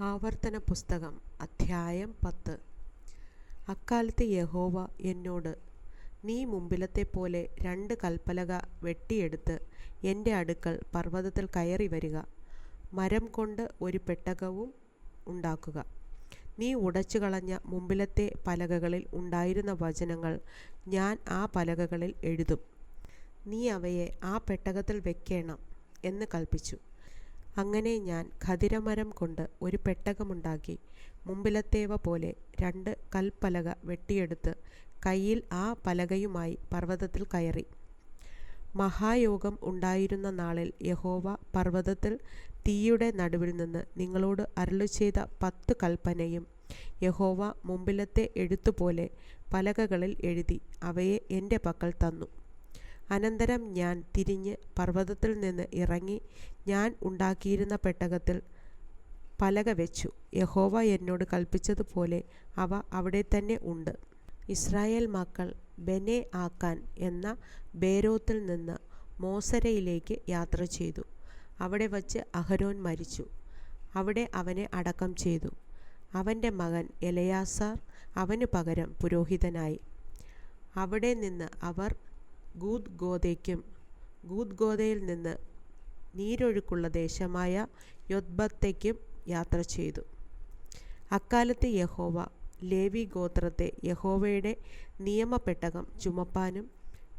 ആവർത്തന പുസ്തകം അധ്യായം പത്ത്. അക്കാലത്ത് യഹോവ എന്നോട് നീ മുമ്പിലത്തെ പോലെ രണ്ട് കൽപ്പലക വെട്ടിയെടുത്ത് എന്റെ അടുക്കൽ പർവതത്തിൽ കയറി വരിക. മരം കൊണ്ട് ഒരു പെട്ടകവും ഉണ്ടാക്കുക. നീ ഉടച്ചു കളഞ്ഞ മുമ്പിലത്തെ പലകകളിൽ ഉണ്ടായിരുന്ന വചനങ്ങൾ ഞാൻ ആ പലകകളിൽ എഴുതും. നീ അവയെ ആ പെട്ടകത്തിൽ വെക്കണം എന്ന് കൽപ്പിച്ചു. അങ്ങനെ ഞാൻ ഖദിരമരം കൊണ്ട് ഒരു പെട്ടകമുണ്ടാക്കി മുമ്പിലത്തേവ പോലെ രണ്ട് കൽപ്പലക വെട്ടിയെടുത്ത് കയ്യിൽ ആ പലകയുമായി പർവതത്തിൽ കയറി. മഹായോഗം ഉണ്ടായിരുന്ന നാളിൽ യഹോവ പർവതത്തിൽ തീയുടെ നടുവിൽ നിന്ന് നിങ്ങളോട് അരുളു ചെയ്ത പത്ത് കൽപ്പനയും യഹോവ മുമ്പിലത്തെ എഴുത്തുപോലെ പലകകളിൽ എഴുതി അവയെ എന്റെ പക്കൽ തന്നു. അനന്തരം ഞാൻ തിരിഞ്ഞ് പർവതത്തിൽ നിന്ന് ഇറങ്ങി ഞാൻ ഉണ്ടാക്കിയിരുന്ന പെട്ടകത്തിൽ പലക വെച്ചു. യഹോവ എന്നോട് കൽപ്പിച്ചതുപോലെ അവ അവിടെ തന്നെ ഉണ്ട്. ഇസ്രായേൽ മക്കൾ ബെനെ ആക്കാൻ എന്ന ബേരോത്തിൽ നിന്ന് മോസരയിലേക്ക് യാത്ര ചെയ്തു. അവിടെ വച്ച് അഹരോൻ മരിച്ചു. അവിടെ അവനെ അടക്കം ചെയ്തു. അവന്റെ മകൻ എലയാസാർ അവന് പകരം പുരോഹിതനായി. അവിടെ നിന്ന് അവർ ഗൂദ് ഗോദയ്ക്കും ഗൂദ് ഗോദയിൽ നിന്ന് നീരൊഴുക്കുള്ള ദേശമായ യൊത്ബത്തേക്കും യാത്ര ചെയ്തു. അക്കാലത്ത് യഹോവ ലേവി ഗോത്രത്തെ യഹോവയുടെ നിയമപ്പെട്ടകം ചുമപ്പാനും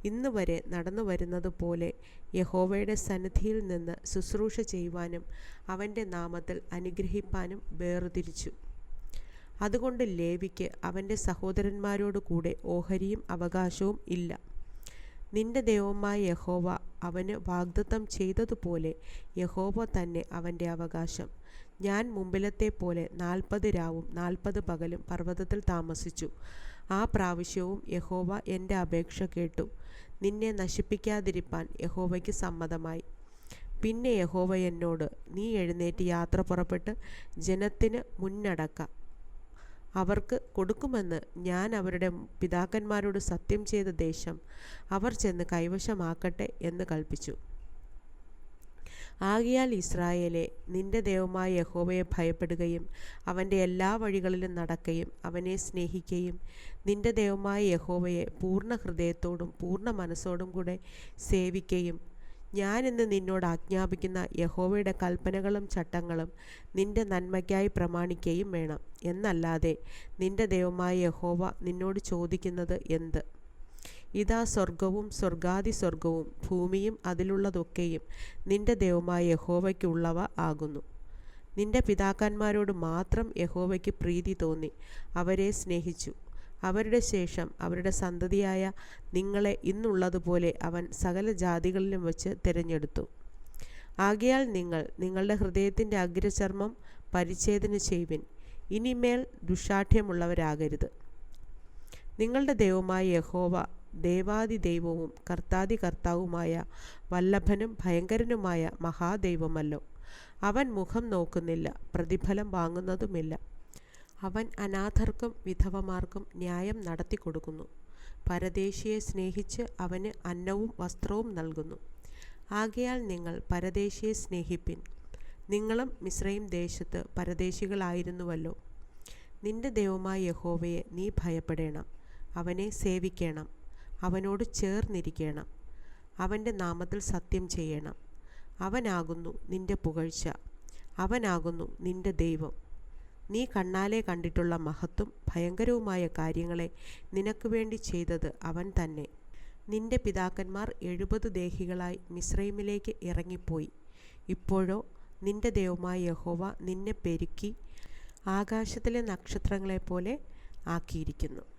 ഇന്ന് വരെ നടന്നു വരുന്നത് പോലെ യഹോവയുടെ സന്നിധിയിൽ നിന്ന് ശുശ്രൂഷ ചെയ്യുവാനും അവന്റെ നാമത്തിൽ അനുഗ്രഹിപ്പാനും വേർതിരിച്ചു. അതുകൊണ്ട് ലേവിക്ക് അവന്റെ സഹോദരന്മാരോട് കൂടെ ഓഹരിയും അവകാശവും ഇല്ല. നിന്റെ ദൈവമായ യഹോവ അവന് വാഗ്ദത്തം ചെയ്തതുപോലെ യഹോവ തന്നെ അവന്റെ അവകാശം. ഞാൻ മുമ്പിലത്തെ പോലെ നാൽപ്പത് രാവും നാൽപ്പത് പകലും പർവതത്തിൽ താമസിച്ചു. ആ പ്രാവശ്യവും യഹോവ എന്റെ അപേക്ഷ കേട്ടു. നിന്നെ നശിപ്പിക്കാതിരിപ്പാൻ യഹോവയ്ക്ക് സമ്മതമായി. പിന്നെ യഹോവ എന്നോട് നീ എഴുന്നേറ്റ് യാത്ര പുറപ്പെട്ട് ജനത്തിന് മുന്നടക്ക. അവർക്ക് കൊടുക്കുമെന്ന് ഞാൻ അവരുടെ പിതാക്കന്മാരോട് സത്യം ചെയ്ത ദേശം അവർ ചെന്ന് കൈവശമാക്കട്ടെ എന്ന് കൽപ്പിച്ചു. ആകിയാൽ ഇസ്രായേലെ നിന്റെ ദൈവമായ യഹോവയെ ഭയപ്പെടുകയും അവന്റെ എല്ലാ വഴികളിലും നടക്കുകയും അവനെ സ്നേഹിക്കുകയും നിന്റെ ദൈവമായ യഹോവയെ പൂർണ ഹൃദയത്തോടും പൂർണ മനസ്സോടും കൂടെ സേവിക്കുകയും ഞാൻ ഇന്ന് നിന്നോട് ആജ്ഞാപിക്കുന്ന യഹോവയുടെ കൽപ്പനകളും ചട്ടങ്ങളും നിന്റെ നന്മയ്ക്കായി പ്രമാണിക്കുകയും വേണം. എന്നല്ലാതെ നിന്റെ ദൈവമായ യഹോവ നിന്നോട് ചോദിക്കുന്നത് എന്ത്? ഇതാ സ്വർഗവും സ്വർഗാദി സ്വർഗവും ഭൂമിയും അതിലുള്ളതൊക്കെയും നിന്റെ ദൈവമായ യഹോവയ്ക്കുള്ളവ ആകുന്നു. നിന്റെ പിതാക്കന്മാരോട് മാത്രം യഹോവയ്ക്ക് പ്രീതി തോന്നി. അവരെ സ്നേഹിച്ചു. അവരുടെ ശേഷം അവരുടെ സന്തതിയായ നിങ്ങളെ ഇന്നുള്ളതുപോലെ അവൻ സകല ജാതികളിലും വച്ച് തിരഞ്ഞെടുത്തു. ആകയാൽ നിങ്ങൾ നിങ്ങളുടെ ഹൃദയത്തിന്റെ അഗ്രചർമ്മം പരിച്ഛേദന ചെയ്യുവിൻ ഇനിമേൽ ദുഷാഠ്യമുള്ളവരാകരുത് നിങ്ങളുടെ ദൈവമായ യഹോവ ദേവാദി ദൈവവും കർത്താദി കർത്താവുമായ വല്ലഭനും ഭയങ്കരനുമായ മഹാദൈവമല്ലോ. അവൻ മുഖം നോക്കുന്നില്ല പ്രതിഫലം വാങ്ങുന്നതുമില്ല. അവൻ അനാഥർക്കും വിധവമാർക്കും ന്യായം നടത്തി കൊടുക്കുന്നു പരദേശിയെ സ്നേഹിച്ച് അവന് അന്നവും വസ്ത്രവും നൽകുന്നു. ആകയാൽ നിങ്ങൾ പരദേശിയെ സ്നേഹിപ്പിൻ. നിങ്ങളും മിശ്രയും ദേശത്ത് പരദേശികളായിരുന്നുവല്ലോ. നിന്റെ ദൈവമായ യഹോവയെ നീ ഭയപ്പെടേണം. അവനെ സേവിക്കണം. അവനോട് ചേർന്നിരിക്കണം. അവന്റെ നാമത്തിൽ സത്യം ചെയ്യണം. അവനാകുന്നു നിന്റെ പുകഴ്ച. അവനാകുന്നു നിന്റെ ദൈവം. നീ കണ്ണാലെ കണ്ടിട്ടുള്ള മഹത്തും ഭയങ്കരവുമായ കാര്യങ്ങളെ നിനക്ക് വേണ്ടി ചെയ്തത് അവൻ തന്നെ. നിന്റെ പിതാക്കന്മാർ എഴുപത് ദേഹികളായി മിശ്രൈമിലേക്ക് ഇറങ്ങിപ്പോയി. ഇപ്പോഴോ നിന്റെ ദൈവമായ യഹോവ നിന്നെ പെരുക്കി ആകാശത്തിലെ നക്ഷത്രങ്ങളെപ്പോലെ ആക്കിയിരിക്കുന്നു.